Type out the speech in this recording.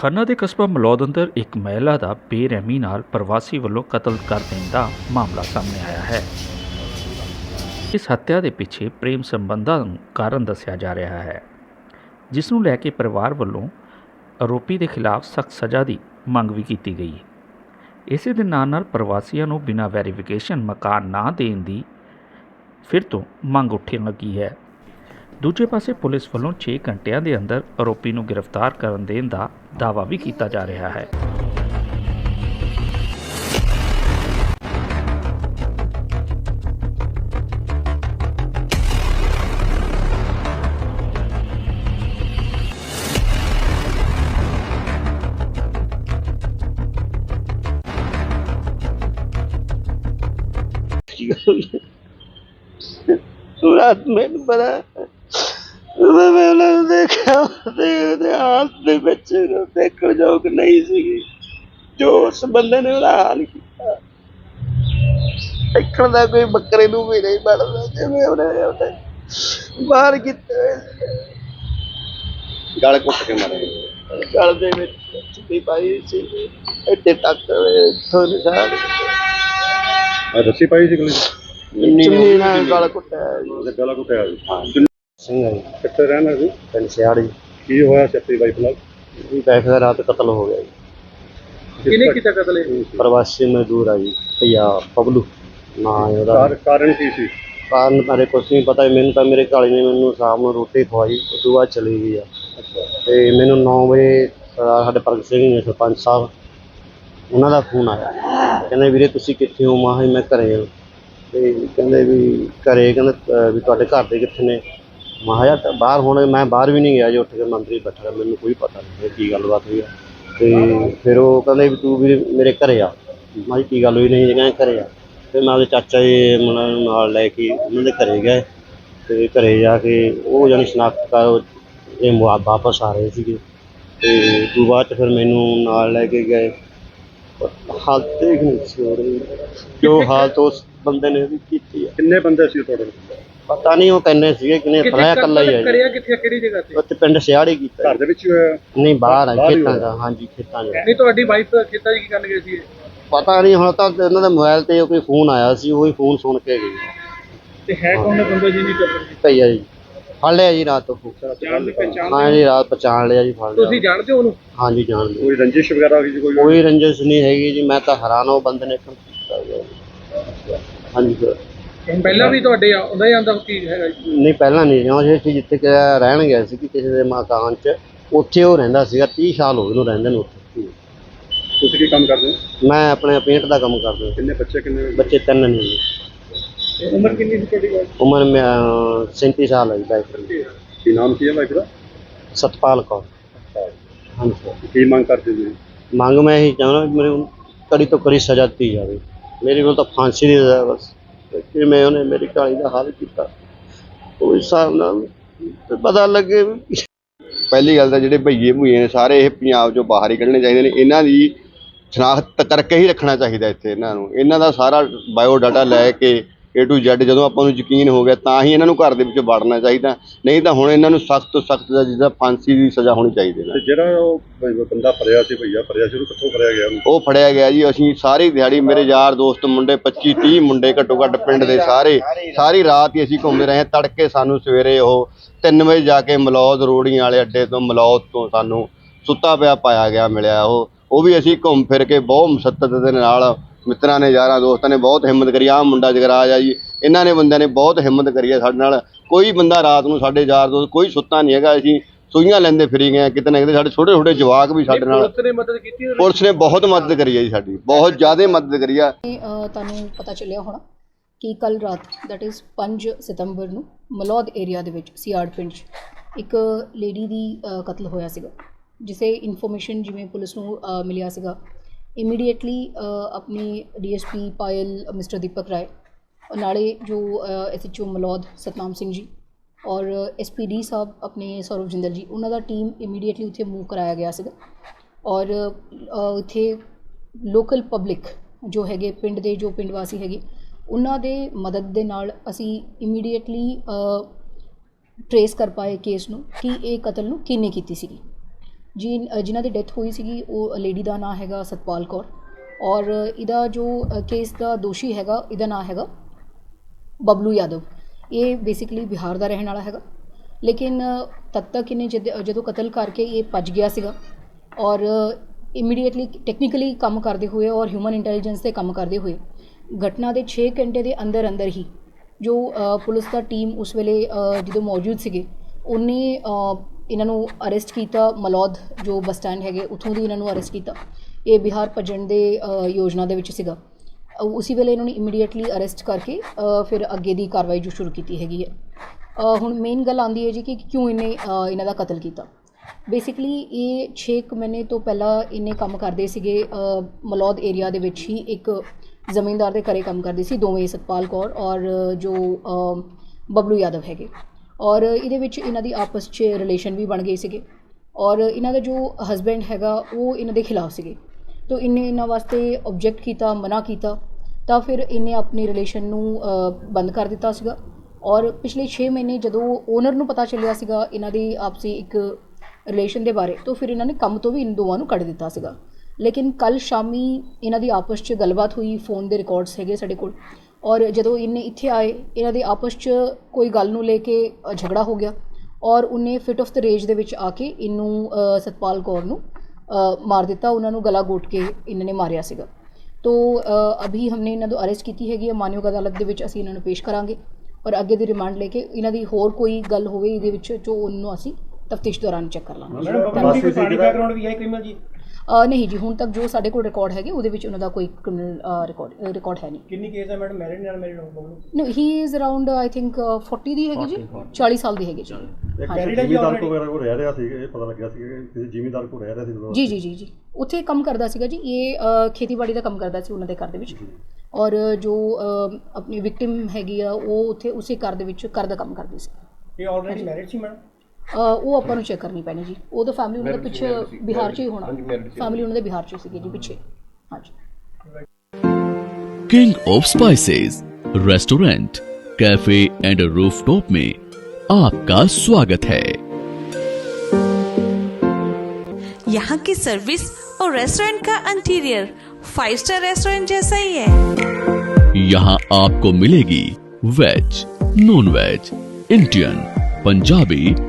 ਖੰਨਾ ਦੇ ਕਸਬਾ ਮਲੌਦ ਅੰਦਰ ਇੱਕ ਮਹਿਲਾ ਦਾ ਬੇਰਹਿਮੀ ਨਾਲ ਪ੍ਰਵਾਸੀ ਵੱਲੋਂ ਕਤਲ ਕਰ ਦੇਣ ਦਾ ਮਾਮਲਾ ਸਾਹਮਣੇ ਆਇਆ ਹੈ। ਇਸ ਹੱਤਿਆ ਦੇ ਪਿੱਛੇ ਪ੍ਰੇਮ ਸੰਬੰਧਾਂ ਨੂੰ ਕਾਰਨ ਦੱਸਿਆ ਜਾ ਰਿਹਾ ਹੈ, ਜਿਸ ਨੂੰ ਲੈ ਕੇ ਪਰਿਵਾਰ ਵੱਲੋਂ ਆਰੋਪੀ ਦੇ ਖਿਲਾਫ ਸਖਤ ਸਜ਼ਾ ਦੀ ਮੰਗ ਵੀ ਕੀਤੀ ਗਈ। ਹੈ ਇਸੇ ਦੇ ਨਾਲ ਨਾਲ ਪ੍ਰਵਾਸੀਆਂ ਨੂੰ ਬਿਨਾਂ ਵੈਰੀਫਿਕੇਸ਼ਨ ਮਕਾਨ ਨਾ ਦੇਣ ਦੀ ਫਿਰ ਤੋਂ ਮੰਗ ਉੱਠਣ ਲੱਗੀ ਹੈ। ਦੂਜੇ ਪਾਸੇ ਪੁਲਿਸ ਵੱਲੋਂ 6 ਘੰਟਿਆਂ ਦੇ ਅੰਦਰ ਆਰੋਪੀ ਨੂੰ ਗ੍ਰਿਫਤਾਰ ਕਰਨ ਦੇਣ ਦਾ ਦਾਅਵਾ ਵੀ ਕੀਤਾ ਜਾ ਰਿਹਾ ਹੈ। ਰਾਤ ਮੈਨੂੰ ਪਤਾ ਉਦੋਂ ਮੈਂ ਉਹਨਾਂ ਨੂੰ ਦੇਖਿਆ ਤੇ ਉਹਦੇ ਹਾਲਤ ਦੇ ਵਿੱਚ ਦੇਖਣ ਯੋਗ ਨਹੀਂ ਸੀਗੀ ਜੋ ਉਸ ਬੰਦੇ ਨੇ ਉਹਦਾ ਹਾਲ ਕੀਤਾ। ਦੇਖਣ ਦਾ ਕੋਈ ਬੱਕਰੇ ਨੂੰ ਵੀ ਨਹੀਂ ਬਣਦਾ ਜਿਵੇਂ ਉਹਨੇ ਉਹਨੇ ਬਾਹਰ ਕੀਤੇ ਹੋਏ ਸੀ। ਗਲ ਘੁੱਟ ਕੇ ਮਾਰੇ। ਗਲ ਦੇ ਵਿੱਚ ਚੁੱਪੀ ਪਾਈ ਸੀ। ਇੱਥੇ ਤੱਕ ਇੱਥੋਂ ਨਿਸ਼ਾਨ ਆ ਰੱਸੀ ਪਾਈ ਸੀ ਗਲੇ ਚੁੰਨੀ ਨਾਲ ਗਲ ਕੁੱਟਿਆ ਜੀ। ਉਹਦੇ ਗਲਾ ਘੁੱਟਿਆ ਸੀ। ਸਿੰਘ ਹੈ ਜੀ, ਕਿੱਥੇ ਰਹਿਣਾ ਸੀ? ਪਿੰਡ ਸਿਆੜੀ। ਕੀ ਹੋਇਆ ਆਪਣੀ ਵਾਈਫ ਨਾਲ? ਜੀ ਬੈਠ ਦਾ ਰਾਤ ਕਤਲ ਹੋ ਗਿਆ ਜੀ। ਕਿਹਨੇ ਕੀਤਾ ਕਤਲ ਪ੍ਰਵਾਸੀ ਮਜ਼ਦੂਰ ਆ ਜੀ ਭਈਆ ਪਬਲੂ। ਨਾ ਉਹਦਾ ਕਾਰਨ ਕੀ ਸੀ? ਕਾਰਨ ਬਾਰੇ ਕੁਛ ਨਹੀਂ ਪਤਾ ਮੈਨੂੰ ਤਾਂ ਮੇਰੇ ਘਾਲੀ ਨੇ ਮੈਨੂੰ ਸ਼ਾਮ ਨੂੰ ਰੋਟੀ ਖਵਾਈ ਉਸ ਤੋਂ ਬਾਅਦ ਚਲੀ ਗਈ ਆ। ਤੇ ਮੈਨੂੰ 9 ਵਜੇ ਸਰਦਾਰ ਸਾਡੇ ਪ੍ਰਗਟ ਸਿੰਘ ਨੇ ਸਰਪੰਚ ਸਾਹਿਬ ਉਹਨਾਂ ਦਾ ਫੋਨ ਆਇਆ। ਕਹਿੰਦੇ ਵੀਰੇ ਤੁਸੀਂ ਕਿੱਥੇ ਹੋ? ਮਾਂ ਮੈਂ ਘਰੇ ਹਾਂ। ਤੇ ਕਹਿੰਦੇ ਵੀ ਘਰੇ ਕਹਿੰਦੇ ਅਹ ਵੀ ਤੁਹਾਡੇ ਘਰ ਦੇ ਕਿੱਥੇ ਨੇ? ਮਾਂ ਤਾਂ ਬਾਹਰ ਹੁਣ ਮੈਂ ਬਾਹਰ ਵੀ ਨਹੀਂ ਗਿਆ ਜੀ ਉੱਠ ਕੇ ਮੰਤਰੀ ਬੈਠਾ ਰਿਹਾ, ਮੈਨੂੰ ਕੋਈ ਪਤਾ ਨਹੀਂ ਇਹ ਕੀ ਗੱਲਬਾਤ ਹੋਈ ਆ। ਤੇ ਫਿਰ ਉਹ ਕਹਿੰਦੇ ਵੀ ਤੂੰ ਵੀ ਮੇਰੇ ਘਰੇ ਆ। ਮੈਂ ਕਿਹਾ ਕੀ ਗੱਲ ਹੋਈ? ਨਹੀਂ ਜੀ ਕਹਿੰਦੇ ਘਰੇ ਆ। ਫਿਰ ਮੈਂ ਉਹਦੇ ਚਾਚਾ ਜੀ ਮੁੰਡਾ ਨੂੰ ਨਾਲ ਲੈ ਕੇ ਉਹਨਾਂ ਦੇ ਘਰੇ ਗਏ। ਤੇ ਘਰੇ ਜਾ ਕੇ ਉਹ ਜਾਨੀ ਸ਼ਨਾਖਤ ਕਰ ਇਹ ਮੁਆ- ਵਾਪਸ ਆ ਰਹੇ ਸੀਗੇ। ਤੇ ਤੋਂ ਬਾਅਦ 'ਚ ਫਿਰ ਮੈਨੂੰ ਨਾਲ ਲੈ ਕੇ ਗਏ। ਹਾਲਤ ਦੇਖ ਨਹੀਂ ਸੀ ਹੋ ਰਹੀ। ਜੋ ਹਾਲਤ ਉਸ ਬੰਦੇ ਨੇ ਵੀ ਕੀਤੀ ਹੈ ਕਿੰਨੇ ਬੰਦੇ ਸੀ ਤੁਹਾਡੇ ਪਤਾ ਨਹੀਂ ਉਹ ਕਹਿੰਦੇ ਸੀਗੇ ਕਿ ਨੇ ਫੜਿਆ ਇਕੱਲਾ ਹੀ ਹੈ ਜੀ। ਕਰਿਆ ਕਿੱਥੇ ਕਿਹੜੀ ਜਗ੍ਹਾ ਤੇ? ਉੱਥੇ ਪਿੰਡ ਸਿਆੜੀ ਕੀਤਾ ਘਰ ਦੇ ਵਿੱਚ ਹੀ ਹੋਇਆ ਨਹੀਂ ਬਾਹਰ ਆ ਬਾਹਰ ਹੀ ਖੇਤਾਂ। ਦਾ ਹਾਂਜੀ ਖੇਤਾਂ 'ਚ ਨਹੀਂ ਤੁਹਾਡੀ ਵਾਈਫ ਖੇਤਾਂ 'ਚ ਕੀ ਕਰਨ ਗਏ ਸੀ ਪਤਾ ਨਹੀਂ ਹੁਣ ਤਾਂ ਉਹਨਾਂ ਦੇ ਮੋਬਾਈਲ ਤੇ ਕੋਈ ਫੋਨ ਆਇਆ ਸੀ ਉਹੀ ਫੋਨ ਸੁਣ ਕੇ ਗਈ ਤੇ ਹੈ ਕੌਣ ਹੈ ਬੰਦਾ ਜੀ ਨਹੀਂ ਕਰਦੇ ਭਈਆ ਜੀ ਫੜ ਲਿਆ ਜੀ ਰਾਤ ਨੂੰ ਜਾਣ ਦੀ ਪਹਿਚਾਣ ਹਾਂ ਜੀ ਰਾਤ ਪਛਾਣ ਲਿਆ ਜੀ ਫੜ ਤੁਸੀਂ ਲਿਆ ਜਾਣਦੇ ਹੋ ਉਹਨੂੰ? ਹਾਂਜੀ ਜਾਣ ਲਿਆ ਕੋਈ ਰੰਜਿਸ਼ ਵਗੈਰਾ ਹੋਈ ਸੀ ਕੋਈ? ਕੋਈ ਰੰਜਿਸ਼ ਨਹੀਂ ਹੈਗੀ ਜੀ ਮੈਂ ਤਾਂ ਹੈਰਾਨ ਹਾਂ ਉਹ ਬੰਦੇ ਨੇ ਕੰਮ ਕੀਤਾ ਗਿਆ ਹਾਂਜੀ ਸਰ ਪਹਿਲਾਂ ਵੀ ਤੁਹਾਡੇ ਆਉਂਦਾ ਹੀ ਆਂਦਾ ਕੀ ਹੈਗਾ ਜੀ? ਨਹੀਂ ਪਹਿਲਾਂ ਨਹੀਂ ਜਿਉਂ ਜੇ ਅਸੀਂ ਜਿੱਥੇ ਕਿ ਰਹਿਣ ਗਏ ਸੀ ਕਿ ਕਿਸੇ ਦੇ ਮਕਾਨ 'ਚ ਉੱਥੇ ਉਹ ਰਹਿੰਦਾ ਸੀਗਾ 30 ਸਾਲ ਹੋ ਗਏ ਨੂੰ ਰਹਿੰਦੇ ਨੂੰ ਉੱਥੇ। ਤੁਸੀਂ ਕੀ ਕੰਮ ਕਰਦੇ ਹੋ? ਮੈਂ ਆਪਣੇ ਪੇਂਟ ਦਾ ਕੰਮ ਕਰਦਾ। ਕਿੰਨੇ ਬੱਚੇ ਕਿੰਨੇ ਬੱਚੇ? ਤਿੰਨ ਨੇ ਜੀ। ਤੇ ਉਮਰ ਕਿੰਨੀ ਸੀ ਤੁਹਾਡੀ? ਉਮਰ ਮੈਂ 37 ਸਾਲ ਹੈ ਜੀ ਬਾਈਕ ਦੀ ਕੀ ਨਾਮ ਕੀ ਹੈ ਵਾਈਫ ਦਾ ਸਤਪਾਲ ਕੌਰ। ਹਾਂਜੀ। ਕੀ ਮੰਗ ਕਰਦੇ ਜੀ ਮੰਗ ਮੈਂ ਇਹੀ ਚਾਹੁੰਦਾ ਵੀ ਮੈਨੂੰ ਕੜੀ ਤੋਂ ਕੜੀ ਸਜ਼ਾ ਦਿੱਤੀ ਜਾਵੇ। ਮੇਰੇ ਕੋਲ ਤਾਂ ਫਾਂਸੀ ਦੀ ਸਜ਼ਾ ਬਸ। ਕਿਵੇਂ ਉਹਨੇ ਮੇਰੀ ਕਹਾਣੀ ਦਾ ਹੱਲ ਕੀਤਾ। ਉਹ ਹਿਸਾਬ ਨਾਲ ਪਤਾ ਲੱਗੇ ਵੀ ਪਹਿਲੀ ਗੱਲ ਤਾਂ ਜਿਹੜੇ ਭਈਏ ਭੂਏ ਨੇ ਸਾਰੇ ਇਹ ਪੰਜਾਬ ਚੋਂ ਬਾਹਰ ਹੀ ਕੱਢਣੇ ਚਾਹੀਦੇ ਨੇ। ਇਹਨਾਂ ਦੀ ਸ਼ਨਾਖਤ ਕਰਕੇ ਹੀ ਰੱਖਣਾ ਚਾਹੀਦਾ ਇੱਥੇ ਇਹਨਾਂ ਨੂੰ। ਇਹਨਾਂ ਦਾ ਸਾਰਾ ਬਾਇਓ ਡਾਟਾ ਲੈ ਕੇ A to Z ਜਦੋਂ ਆਪਾਂ ਨੂੰ ਯਕੀਨ ਹੋ ਗਿਆ ਤਾਂ ਹੀ ਇਹਨਾਂ ਨੂੰ ਘਰ ਦੇ ਵਿੱਚ ਵੜਨਾ ਚਾਹੀਦਾ। ਨਹੀਂ ਤਾਂ ਹੁਣ ਇਹਨਾਂ ਨੂੰ ਸਖਤ ਤੋਂ ਸਖਤ ਦਾ ਜਿਹਦਾ ਫਾਂਸੀ ਦੀ ਸਜ਼ਾ ਹੋਣੀ ਚਾਹੀਦੀ ਹੈ। ਤੇ ਜਿਹੜਾ ਉਹ ਬ- ਬੰਦਾ ਫੜਿਆ ਸੀ ਭਈਆ ਫੜਿਆ ਸੀ ਕਿੱਥੋਂ ਫੜਿਆ ਗਿਆ ਉਹਨੂੰ? ਉਹ ਫੜਿਆ ਗਿਆ ਜੀ ਅਸੀਂ ਸਾਰੀ ਦਿਹਾੜੀ ਮੇਰੇ ਯਾਰ ਦੋਸਤ ਮੁੰਡੇ 25 30 ਮੁੰਡੇ ਘੱਟੋ ਘੱਟ ਪਿੰਡ ਦੇ ਸਾਰੇ ਸਾਰੀ ਰਾਤ ਹੀ ਅਸੀਂ ਘੁੰਮਦੇ ਰਹੇ ਤੜਕੇ ਸਾਨੂੰ ਸਵੇਰੇ ਉਹ 3 ਵਜੇ ਜਾ ਕੇ ਮਲੌਦ ਰੋੜੀਆਂ ਵਾਲੇ ਅੱਡੇ ਤੋਂ ਮਲੌਦ ਤੋਂ ਸਾਨੂੰ ਸੁੱਤਾ ਪਿਆ ਪਾਇਆ ਗਿਆ ਮਿਲਿਆ ਉਹ। ਉਹ ਵੀ ਅਸੀਂ ਘੁੰਮ ਫਿਰ ਕੇ ਬਹੁਤ ਮੁਸੱਤਤ ਦੇ ਨਾਲ ਮਿੱਤਰਾਂ ਨੇ ਯਾਰਾਂ ਦੋਸਤਾਂ ਨੇ ਬਹੁਤ ਹਿੰਮਤ ਕਰੀ। ਆਹ ਮੁੰਡਾ ਜਗਰਾਜ ਆ ਜੀ ਇਹਨਾਂ ਨੇ ਬੰਦਿਆਂ ਨੇ ਬਹੁਤ ਹਿੰਮਤ ਕਰੀ ਹੈ ਸਾਡੇ ਨਾਲ। ਕੋਈ ਬੰਦਾ ਰਾਤ ਨੂੰ ਸਾਡੇ ਯਾਰ ਦੋਸਤ ਕੋਈ ਸੁੱਤਾ ਨਹੀਂ ਹੈਗਾ। ਅਸੀਂ ਸੂਈਆਂ ਲੈਂਦੇ ਫਿਰੀ ਗਏ ਕਿਤੇ ਨਾ ਕਿਤੇ ਸਾਡੇ ਛੋਟੇ ਛੋਟੇ ਜਵਾਕ ਵੀ ਸਾਡੇ ਨਾਲ। ਪੁਲਿਸ ਨੇ ਮਦਦ ਕੀਤੀ ਉਹਦੀ? ਪੁਲਿਸ ਨੇ ਬਹੁਤ ਮਦਦ ਕਰੀ ਹੈ ਜੀ ਸਾਡੀ। ਬਹੁਤ ਜ਼ਿਆਦਾ ਮਦਦ ਕਰੀ ਆ। ਅ, ਤੁਹਾਨੂੰ ਪਤਾ ਚੱਲਿਆ ਹੋਣਾ ਕਿ ਕੱਲ ਰਾਤ ਦੈਟ ਇਜ਼ 5 ਸਤੰਬਰ ਨੂੰ ਮਲੌਦ ਏਰੀਆ ਦੇ ਵਿੱਚ ਸਿਆੜ ਪਿੰਡ 'ਚ ਇੱਕ ਲੇਡੀ ਦੀ ਅ, ਕਤਲ ਹੋਇਆ ਸੀਗਾ ਜਿਸੇ ਇਨਫੋਰਮੇਸ਼ਨ ਜਿਵੇਂ ਪੁਲਿਸ ਨੂੰ ਅ, ਮਿਲਿਆ ਸੀਗਾ। ਇਮੀਡੀਏਟਲੀ ਆਪਣੀ ਡੀਐਸਪੀ ਪਾਇਲ ਮਿਸਟਰ ਦੀਪਕ ਰਾਏ ਔਰ ਨਾਲੇ ਜੋ ਐਸਐਚਓ ਮਲੌਦ ਸਤਨਾਮ ਸਿੰਘ ਜੀ ਔਰ ਐੱਸ ਪੀ ਡੀ ਸਾਹਿਬ ਆਪਣੇ ਸੌਰਵ ਜਿੰਦਲ ਜੀ ਉਹਨਾਂ ਦਾ ਟੀਮ ਇਮੀਡੀਏਟਲੀ ਉੱਥੇ ਮੂਵ ਕਰਾਇਆ ਗਿਆ ਸੀਗਾ ਔਰ ਉੱਥੇ ਲੋਕਲ ਪਬਲਿਕ ਜੋ ਹੈਗੇ ਪਿੰਡ ਦੇ ਜੋ ਪਿੰਡ ਵਾਸੀ ਹੈਗੇ ਉਹਨਾਂ ਦੇ ਮਦਦ ਦੇ ਨਾਲ ਅਸੀਂ ਇਮੀਡੀਏਟਲੀ ਟਰੇਸ ਕਰ ਪਾਏ ਕੇਸ ਨੂੰ ਕਿ ਇਹ ਕਤਲ ਨੂੰ ਕਿਹਨੇ ਕੀਤੀ ਸੀਗੀ ਜੀ ਅ, ਜਿਨ੍ਹਾਂ ਦੀ ਡੈਥ ਹੋਈ ਸੀਗੀ ਉਹ ਲੇਡੀ ਦਾ ਨਾਂ ਹੈਗਾ ਸਤਪਾਲ ਕੌਰ ਔਰ ਇਹਦਾ ਜੋ ਕੇਸ ਦਾ ਦੋਸ਼ੀ ਹੈਗਾ ਇਹਦਾ ਨਾਂ ਹੈਗਾ ਬਬਲੂ ਯਾਦਵ। ਇਹ ਬੇਸਿਕਲੀ ਬਿਹਾਰ ਦਾ ਰਹਿਣ ਵਾਲਾ ਹੈਗਾ। ਲੇਕਿਨ ਤਦ ਤੱਕ ਇਹਨੇ ਜਦ ਜਦੋਂ ਕਤਲ ਕਰਕੇ ਇਹ ਭੱਜ ਗਿਆ ਸੀਗਾ ਔਰ ਇਮੀਡੀਏਟਲੀ ਟੈਕਨੀਕਲੀ ਕੰਮ ਕਰਦੇ ਹੋਏ ਔਰ ਹਿਊਮਨ ਇੰਟੈਲੀਜੈਂਸ ਤੇ ਕੰਮ ਕਰਦੇ ਹੋਏ ਘਟਨਾ ਦੇ 6 ਘੰਟੇ ਦੇ ਅੰਦਰ ਅੰਦਰ ਹੀ ਜੋ ਪੁਲਿਸ ਦਾ ਟੀਮ ਉਸ ਵੇਲੇ ਜਦੋਂ ਮੌਜੂਦ ਸੀਗੇ ਉਹਨੇ ਇਹਨਾਂ ਨੂੰ ਅਰੈਸਟ ਕੀਤਾ ਮਲੌਦ ਜੋ ਬੱਸ ਸਟੈਂਡ ਹੈਗੇ ਉੱਥੋਂ ਦੀ ਇਹਨਾਂ ਨੂੰ ਅਰੈਸਟ ਕੀਤਾ। ਇਹ ਬਿਹਾਰ ਭੱਜਣ ਦੇ ਯੋਜਨਾ ਦੇ ਵਿੱਚ ਸੀਗਾ। ਅ, ਉਸੇ ਵੇਲੇ ਇਹਨਾਂ ਨੂੰ ਇਮੀਡੀਏਟਲੀ ਅਰੈਸਟ ਕਰਕੇ ਫਿਰ ਅੱਗੇ ਦੀ ਕਾਰਵਾਈ ਜੋ ਸ਼ੁਰੂ ਕੀਤੀ ਹੈਗੀ ਹੈ। ਹੁਣ ਮੇਨ ਗੱਲ ਆਂਦੀ ਹੈ ਜੀ ਕਿ ਕਿਉਂ ਇਹਨੇ ਇਹਨਾਂ ਦਾ ਕਤਲ ਕੀਤਾ। ਬੇਸਿਕਲੀ ਇਹ 6 ਮਹੀਨੇ ਤੋਂ ਪਹਿਲਾਂ ਇਹਨੇ ਕੰਮ ਕਰਦੇ ਸੀਗੇ ਮਲੌਦ ਏਰੀਆ ਦੇ ਵਿੱਚ ਹੀ ਇੱਕ ਜ਼ਮੀਨਦਾਰ ਦੇ ਘਰੇ ਕੰਮ ਕਰਦੇ ਸੀ ਦੋਵੇਂ ਸਤਪਾਲ ਕੌਰ ਔਰ ਜੋ ਬਬਲੂ ਯਾਦਵ ਹੈਗੇ। ਔਰ ਇਹਦੇ ਵਿੱਚ ਇਹਨਾਂ ਦੀ ਆਪਸ 'ਚ ਰਿਲੇਸ਼ਨ ਵੀ ਬਣ ਗਏ ਸੀਗੇ। ਔਰ ਇਹਨਾਂ ਦਾ ਜੋ ਹਸਬੈਂਡ ਹੈਗਾ, ਉਹ ਇਹਨਾਂ ਦੇ ਖਿਲਾਫ ਸੀਗੇ। ਤੋ ਇਹਨੇ ਇਹਨਾਂ ਵਾਸਤੇ ਆਬਜੈਕਟ ਕੀਤਾ, ਮਨਾ ਕੀਤਾ, ਤਾਂ ਫਿਰ ਇਹਨੇ ਆਪਣੀ ਰਿਲੇਸ਼ਨ ਨੂੰ ਬੰਦ ਕਰ ਦਿੱਤਾ ਸੀਗਾ। ਔਰ ਪਿਛਲੇ 6 ਮਹੀਨੇ ਜਦੋਂ ਓਨਰ ਨੂੰ ਪਤਾ ਚੱਲਿਆ ਸੀਗਾ ਇਹਨਾਂ ਦੀ ਆਪਸੀ ਇੱਕ ਰਿਲੇਸ਼ਨ ਦੇ ਬਾਰੇ, ਤਾਂ ਫਿਰ ਇਹਨਾਂ ਨੇ ਕੰਮ ਤੋਂ ਵੀ ਇਨ ਦੋਵਾਂ ਨੂੰ ਕੱਢ ਦਿੱਤਾ ਸੀਗਾ। ਲੇਕਿਨ ਕੱਲ ਸ਼ਾਮੀ ਇਹਨਾਂ ਦੀ ਆਪਸ 'ਚ ਗੱਲਬਾਤ ਹੋਈ ਫੋਨ ਦੇ ਰਿਕਾਰਡਸ ਹੈਗੇ ਸਾਡੇ ਕੋਲ। ਔਰ ਜਦੋਂ ਇਹਨੇ ਇੱਥੇ ਆਏ ਇਹਨਾਂ ਦੇ ਆਪਸ 'ਚ ਕੋਈ ਗੱਲ ਨੂੰ ਲੈ ਕੇ ਝਗੜਾ ਹੋ ਗਿਆ ਔਰ ਉਹਨੇ ਫਿਟ ਆਫ ਦ ਰੇਜ ਦੇ ਵਿੱਚ ਆ ਕੇ ਇਹਨੂੰ ਸਤਪਾਲ ਕੌਰ ਨੂੰ ਮਾਰ ਦਿੱਤਾ ਉਹਨਾਂ ਨੂੰ ਗਲਾ ਘੋਟ ਕੇ ਇਹਨਾਂ ਨੇ ਮਾਰਿਆ ਸੀਗਾ। ਤੋ ਅਭੀ ਹਮਨੇ ਇਹਨਾਂ ਨੂੰ ਅਰੈਸਟ ਕੀਤੀ ਹੈਗੀ ਹੈ ਮਾਨਯੋਗ ਅਦਾਲਤ ਦੇ ਵਿੱਚ ਅਸੀਂ ਇਹਨਾਂ ਨੂੰ ਪੇਸ਼ ਕਰਾਂਗੇ ਔਰ ਅੱਗੇ ਦੀ ਰਿਮਾਂਡ ਲੈ ਕੇ ਇਹਨਾਂ ਦੀ ਹੋਰ ਕੋਈ ਗੱਲ ਹੋਵੇ ਇਹਦੇ ਵਿੱਚ ਜੋ ਉਹਨੂੰ ਅਸੀਂ ਤਫਤੀਸ਼ ਦੌਰਾਨ ਚੈੱਕ ਕਰ ਲਾਂਗੇ। ਮੈਡਮ ਬਬਲੂ ਦੀ ਕੋਈ ਪੁਰਾਣੀ ਬੈਕਗ੍ਰਾਉਂਡ ਵੀ ਹੈ ਕ੍ਰਿਮੀਨਲ ਜੀ। ਅ, ਨਹੀਂ ਜੀ ਹੁਣ ਤੱਕ ਜੋ ਸਾਡੇ ਕੋਲ ਰਿਕਾਰਡ ਹੈਗੇ ਉਹਦੇ ਵਿੱਚ ਉਹਨਾਂ ਦਾ ਕੋਈ ਕ੍ਰਿਮੀਨਲ ਰਿਕਾਰਡ ਰਿਕਾਰਡ ਹੈ ਨਹੀਂ। ਕਿੰਨੀ ਕੇਸ ਹੈ ਮੈਡਮ ਮੈਰਿਡ ਨਾਲ ਮੈਰਿਡ ਹੋ Bablu no he is around I think 40 ਦੀ ਹੈਗੀ ਜੀ। 40 ਸਾਲ ਦੀ ਹੈਗੀ ਜੀ। ਜ਼ਿਮੀਦਾਰ? ਕੋ ਵਗੈਰਾ ਕੋ ਰਹਿ ਰਿਹਾ ਸੀ ਇਹ ਪਤਾ ਲੱਗਿਆ ਸੀ ਕਿ ਕਿਸੇ ਜ਼ਿਮੀਦਾਰ ਕੋ ਰਹਿ ਰਿਹਾ ਸੀ ਜੀ ਜੀ ਜੀ ਜੀ। ਉੱਥੇ ਕੰਮ ਕਰਦਾ ਸੀਗਾ ਜੀ ਇਹ ਖੇਤੀਬਾੜੀ ਦਾ ਕੰਮ ਕਰਦਾ ਸੀ ਉਹਨਾਂ ਦੇ ਘਰ ਦੇ ਵਿੱਚ। ਔਰ ਜੋ ਆਪਣੀ ਵਿਕਟਿਮ ਹੈਗੀ ਆ ਉਹ ਉੱਥੇ ਉਸੇ ਘਰ ਦੇ ਵਿੱਚ ਘਰ ਦਾ ਕੰਮ ਕਰਦੀ ਸੀ। ਇਹ ਆਲਰੇਡੀ ਮੈਰਿਡ ਸੀ ਮੈਡਮ ਉਹ ਆਪਾਂ ਨੂੰ ਚੈੱਕ ਕਰਨੀ ਪੈਣੀ ਜੀ ਉਹ ਤਾਂ ਫੈਮਿਲੀ ਉਹਨਾਂ ਦੇ ਪਿੱਛੇ ਬਿਹਾਰ 'ਚ ਹੀ ਹੋਣਾ ਫੈਮਿਲੀ ਉਹਨਾਂ ਦੇ ਬਿਹਾਰ 'ਚ ਹੀ ਸੀਗੀ ਜੀ ਪਿੱਛੇ ਹਾਂਜੀ king of spices restaurant cafe and rooftop में आपका स्वागत है यहाँ की सर्विस और रेस्टोरेंट का इंटीरियर फाइव स्टार रेस्टोरेंट जैसा ही है यहाँ आपको मिलेगी veg non veg Indian Punjabi